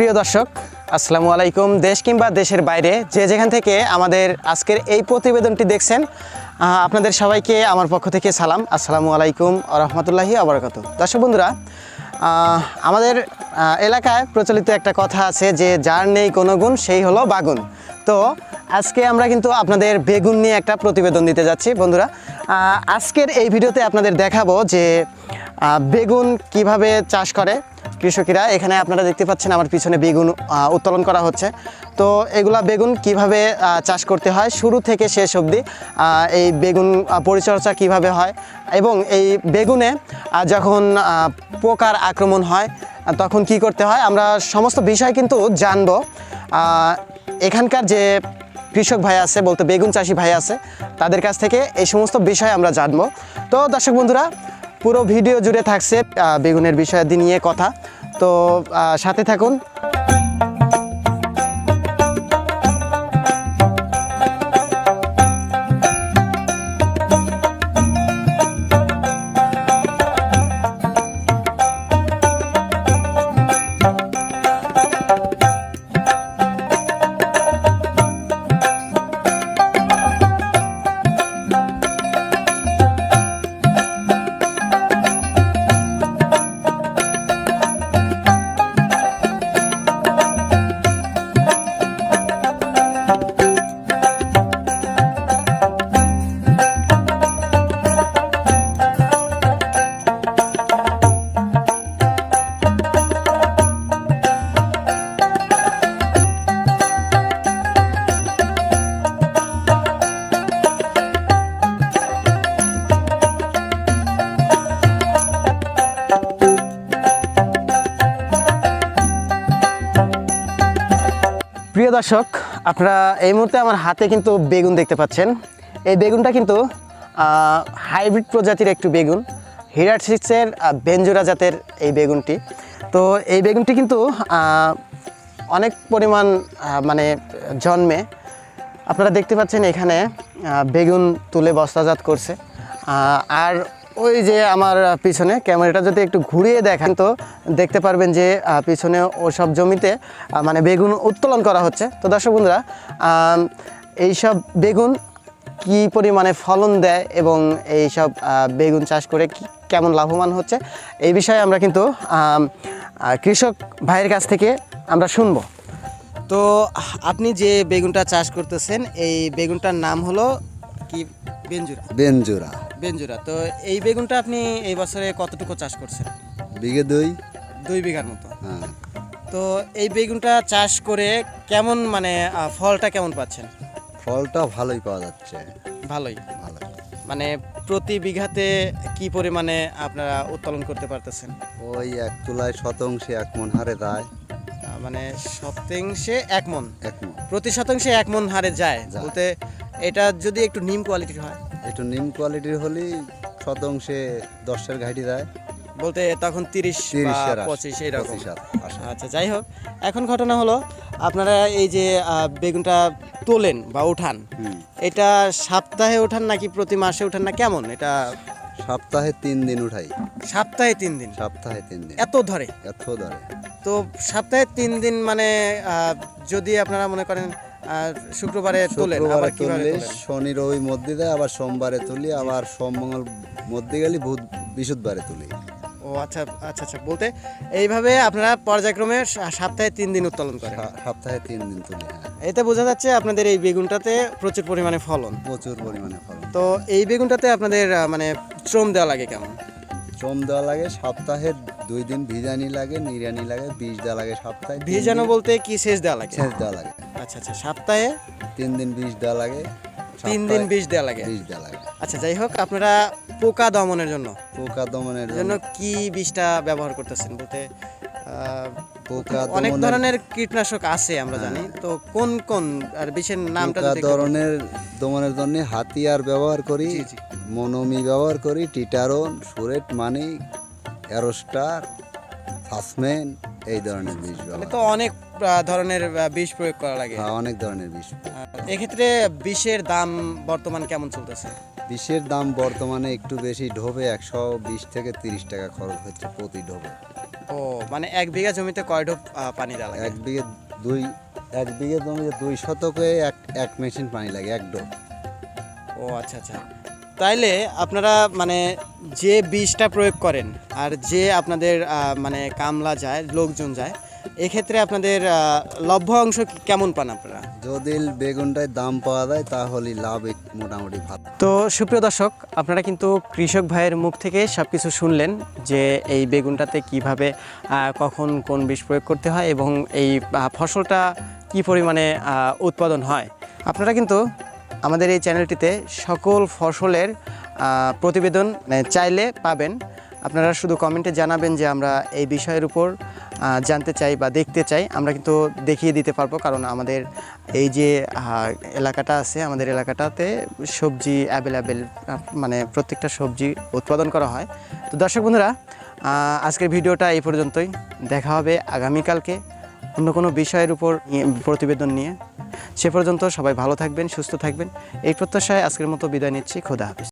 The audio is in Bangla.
প্রিয় দর্শক, আসসালামু আলাইকুম। দেশ কিংবা দেশের বাইরে, যে যেখান থেকে আমাদের আজকের এই প্রতিবেদনটি দেখছেন আপনাদের সবাইকে আমার পক্ষ থেকে সালাম। আসসালামু আলাইকুম রহমতুল্লাহি আবরকাত দর্শক বন্ধুরা আমাদের এলাকায় প্রচলিত একটা কথা আছে যে, যার নেই কোনো গুণ, সেই হলো বাগুন। তো, আজকে আমরা কিন্তু আপনাদের বেগুন নিয়ে একটা প্রতিবেদন দিতে যাচ্ছি। বন্ধুরা আজকের এই ভিডিওতে আপনাদের দেখাবো যে বেগুন কীভাবে চাষ করে কৃষকেরা, এখানে আপনারা দেখতে পাচ্ছেন আমার পিছনে বেগুন উত্তোলন করা হচ্ছে। তো এগুলা বেগুন কীভাবে চাষ করতে হয়, শুরু থেকে শেষ অবধি এই বেগুন পরিচর্যা কীভাবে হয় এবং এই বেগুনে যখন পোকার আক্রমণ হয় তখন কি করতে হয়, আমরা সমস্ত বিষয় কিন্তু জানব। এখানকার যে কৃষক ভাই আছে, বলতে বেগুন চাষি ভাই আছে, তাদের কাছ থেকে এই সমস্ত বিষয় আমরা জানব। তো দর্শক বন্ধুরা পুরো ভিডিও জুড়ে থাকছে বেগুনের বিষয়াদি নিয়ে কথা। তো সাথে থাকুন। প্রিয় দর্শক, আপনারা এই মুহূর্তে আমার হাতে কিন্তু বেগুন দেখতে পাচ্ছেন। এই বেগুনটা কিন্তু হাইব্রিড প্রজাতির একটু বেগুন হিরাট সিক্সের বেঞ্জুরা জাতের এই বেগুনটি। তো এই বেগুনটি কিন্তু অনেক পরিমাণ মানে জন্মে। আপনারা দেখতে পাচ্ছেন এখানে বেগুন তুলে বস্তাজাত করছে। আর ওই যে আমার পিছনে ক্যামেরাটা যদি একটু ঘুরিয়ে দেখেন তো দেখতে পারবেন যে পিছনে ওসব জমিতে মানে বেগুন উত্তোলন করা হচ্ছে। তো দর্শক বন্ধুরা এইসব বেগুন কি পরিমাণে ফলন দেয় এবং এই সব বেগুন চাষ করে কেমন লাভবান হচ্ছে এই বিষয়ে আমরা কিন্তু কৃষক ভাইয়ের কাছ থেকে আমরা শুনব। তো আপনি যে বেগুনটা চাষ করতেছেন এই বেগুনটার নাম হলো কি? বেঞ্জুরা। বেনজোড়া বেঞ্জুরা তো এই বেগুনটা আপনি এই বছরে কতটুকু চাষ করছেন? বিঘে দুই। দুই বিঘার মতো। হ্যাঁ। তো এই বেগুনটা চাষ করে কেমন মানে আহ, ফলটা কেমন পাচ্ছেন? ফলটা ভালোই পাওয়া যাচ্ছে। ভালোই? ভালো। মানে প্রতি বিঘাতে কি পরিমাণে আপনারা উত্তোলন করতে পারতেছেন? ওই এক তুলায় শতাংশে এক মন হারে যায়। আহ, মানে শতাংশে এক মন এক মন প্রতি শতাংশে এক মন হারে যায়। যায়। বলতে এটা যদি একটু নিম কোয়ালিটির হয়। একটু নিম কোয়ালিটির হলেই শতাংশে দশের ঘাটি যায় বলতে তখন তিরিশ পঁচিশ এইরকম। আচ্ছা যাই হোক এখন ঘটনা হলো আপনারা এই যে বেগুনটা তোলেন বা উঠান এটা সপ্তাহে ওঠান নাকি প্রতি মাসে ওঠান না কেমন? এটা সপ্তাহে তিন দিন উঠাই। সপ্তাহে তিন দিন? সপ্তাহে তিন দিন। এত ধরে? এত ধরে। তো সপ্তাহে তিন দিন মানে যদি আপনারা মনে করেন আহ, শুক্রবারে তোলেন আবার কীভাবে? শনি রবি মধ্যে দেয় আবার সোমবারে তুলি আবার সোম মঙ্গল মধ্যে গেলে বুধ বৃহস্পতিবারে তুলি। ও আচ্ছা আচ্ছা আচ্ছা বলতে এইভাবে আপনারা পর্যায়ক্রমে সপ্তাহে তিন দিন উত্তোলন করেন। সপ্তাহে তিন দিন তুলি হ্যাঁ। এতে বোঝা যাচ্ছে আপনাদের এই বেগুনটাতে প্রচুর পরিমাণে ফলন। প্রচুর পরিমাণে ফলন। তো এই বেগুনটাতে আপনাদের মানে শ্রম দেওয়া লাগে কেমন? শ্রম দেওয়া লাগে সপ্তাহে দুই দিন ভিজানি লাগে নিরানি লাগে বীজ দেওয়া লাগে সপ্তাহে ভিজানো বলতে কি সেচ দেওয়া লাগে? সেচ দেওয়া লাগে। আচ্ছা আচ্ছা সপ্তাহে? তিন দিন বীজ দেওয়া লাগে তিন দিন বীজ দেওয়া লাগে? বীজ দেওয়া লাগে। আচ্ছা যাই হোক আপনারা পোকা দমনের জন্য পোকা দমনের জন্য। কি বীজটা ব্যবহার করতেছেন? বলতে পোকা অনেক ধরনের কীটনাশক আছে আমরা জানি। তো কোন কোন? আর বিষের নামটা যদি ধরনের দমনের জন্য হাতিয়ার ব্যবহার করি। মনোমি ব্যবহার করি টিটারন সুরেট মানিক অ্যারোস্টার সাসমেন এই ধরনের তাহলে তো অনেক ধরনের বিষ প্রয়োগ করা লাগে। হ্যাঁ, অনেক ধরনের আহ, এক্ষেত্রে বিষের দাম বর্তমান কেমন চলতেছে? বিষের দাম বর্তমানে একটু বেশি ঢোবে একশো বিশ থেকে তিরিশ টাকা খরচ হচ্ছে প্রতি ঢোবে। ও মানে এক বিঘা জমিতে কয় ডোব পানি দেওয়া এক বিঘে দুই এক বিঘে জমিতে দুই শতকে এক এক মেশিন পানি লাগে এক ডোব ও আচ্ছা আচ্ছা। তাইলে আপনারা মানে যে বীজটা প্রয়োগ করেন আর যে আপনাদের মানে কামলা যায় লোকজন যায় এক্ষেত্রে আপনাদের লভ্য অংশ কেমন পান আপনারা? যদি বেগুনটায় দাম পাওয়া যায় তাহলে লাভ মোটামুটি ভালো। তো সুপ্রিয় দর্শক আপনারা কিন্তু কৃষক ভাইয়ের মুখ থেকে সব কিছু শুনলেন যে এই বেগুনটাতে কীভাবে কখন কোন বিষ প্রয়োগ করতে হয় এবং এই ফসলটা কি পরিমাণে উৎপাদন হয়। আপনারা কিন্তু আমাদের এই চ্যানেলটিতে সকল ফসলের প্রতিবেদন মানে, চাইলে পাবেন। আপনারা শুধু কমেন্টে জানাবেন যে আমরা এই বিষয়ের উপর জানতে চাই বা দেখতে চাই। আমরা কিন্তু দেখিয়ে দিতে পারব কারণ আমাদের এই যে এলাকাটা আছে আমাদের এলাকাটাতে সবজি অ্যাভেলেবেল মানে প্রত্যেকটা সবজি উৎপাদন করা হয়। তো দর্শক বন্ধুরা আজকের ভিডিওটা এই পর্যন্তই। দেখা হবে আগামীকালকে। অন্য কোনো বিষয়ের উপর প্রতিবেদন নিয়ে। সে পর্যন্ত সবাই ভালো থাকবেন, সুস্থ থাকবেন। এই প্রত্যাশায় আজকের মতো বিদায় নিচ্ছি। খোদা হাফিজ।